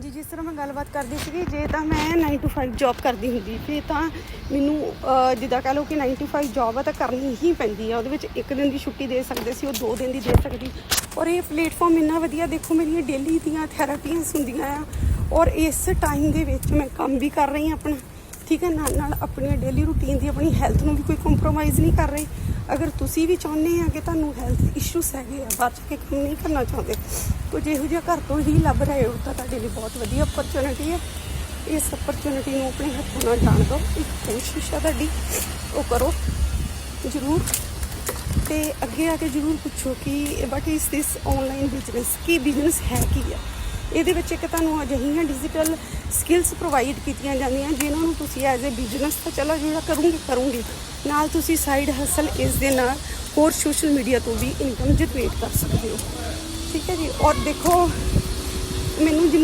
ਹਾਂਜੀ, ਜਿਸ ਤਰ੍ਹਾਂ ਮੈਂ ਗੱਲਬਾਤ ਕਰਦੀ ਸੀਗੀ, ਜੇ ਤਾਂ ਮੈਂ 9 to 5 ਜੌਬ ਕਰਦੀ ਹੁੰਦੀ ਫਿਰ ਤਾਂ ਮੈਨੂੰ ਜਿੱਦਾਂ ਕਹ ਲਓ ਕਿ 9 to 5 ਜੌਬ ਆ ਤਾਂ ਕਰਨੀ ਹੀ ਪੈਂਦੀ ਆ। ਉਹਦੇ ਵਿੱਚ ਇੱਕ ਦਿਨ ਦੀ ਛੁੱਟੀ ਦੇ ਸਕਦੇ ਸੀ, ਉਹ ਦੋ ਦਿਨ ਦੀ ਦੇ ਸਕਦੀ। ਔਰ ਇਹ ਪਲੇਟਫਾਰਮ ਇੰਨਾ ਵਧੀਆ, ਦੇਖੋ ਮੇਰੀਆਂ ਡੇਲੀ ਦੀਆਂ ਥੈਰੇਪੀਆਂ ਹੁੰਦੀਆਂ ਆ। ਔਰ ਇਸ ਟਾਈਮ ਦੇ ਵਿੱਚ ਮੈਂ ਕੰਮ ਵੀ ਕਰ ਰਹੀ ਹਾਂ ਆਪਣਾ। ਠੀਕ ਹੈ, ਨਾਲ ਨਾਲ ਆਪਣੀ ਡੇਲੀ ਰੂਟੀਨ ਦੀ ਆਪਣੀ ਹੈਲਥ ਨੂੰ ਵੀ ਕੋਈ ਕੰਪਰੋਮਾਈਜ਼ ਨਹੀਂ ਕਰ ਰਹੀ। ਅਗਰ ਤੁਸੀਂ ਵੀ ਚਾਹੁੰਦੇ ਆ ਕਿ ਤੁਹਾਨੂੰ ਹੈਲਥ ਇਸ਼ੂਸ ਹੈਗੇ ਆ ਬਾਅਦ 'ਚ ਕੇ ਕੰਮ ਨਹੀਂ ਕਰਨਾ ਚਾਹੁੰਦੇ ਕੁਝ ਇਹੋ ਜਿਹਾ ਘਰ ਤੋਂ ਹੀ ਲੱਭ ਰਹੇ ਹੋ, ਤਾਂ ਤੁਹਾਡੇ ਲਈ ਬਹੁਤ ਵਧੀਆ ਓਪਰਚੁਨਿਟੀ ਹੈ। ਇਸ ਓਪਰਚੁਨਿਟੀ ਨੂੰ ਆਪਣੇ ਹੱਥੋਂ ਨਾਲ ਜਾਣ ਦਿਓ। ਇੱਕ ਕੋਸ਼ਿਸ਼ ਹੈ ਤੁਹਾਡੀ, ਉਹ ਕਰੋ। ਜ਼ਰੂਰ। ਤੇ ਅੱਗੇ ਆ ਕੇ ਜ਼ਰੂਰ ਪੁੱਛੋ ਕਿ what is this online business Ki business ਹੈ, ਕੀ ਆ? ਇਹਦੇ ਵਿੱਚ ਇੱਕ ਤੁਹਾਨੂੰ ਅਜਿਹੀਆਂ ਡਿਜੀਟਲ ਸਕਿੱਲਸ ਪ੍ਰੋਵਾਈਡ ਕੀਤੀਆਂ ਜਾਂਦੀਆਂ ਜਿਨ੍ਹਾਂ ਨੂੰ ਤੁਸੀਂ ਐਜ਼ ਅ ਬਿਜ਼ਨਸ ਤਾਂ ਚਲੋ ਜਿਹੜਾ ਕਰੂੰਗੀ ਕਰੂੰਗੀ। ਨਾਲ ਤੁਸੀਂ ਸਾਈਡ ਹਸਲ ਇਸ ਦੇ ਨਾਲ ਹੋਰ ਸੋਸ਼ਲ ਮੀਡੀਆ ਤੋਂ ਵੀ ਇਨਕਮ ਜਨਰੇਟ ਕਰ ਸਕਦੇ ਹੋ। ਠੀਕ ਹੈ ਜੀ? ਔਰ ਦੇਖੋ, ਮੈਨੂੰ ਜਿੰਨੀ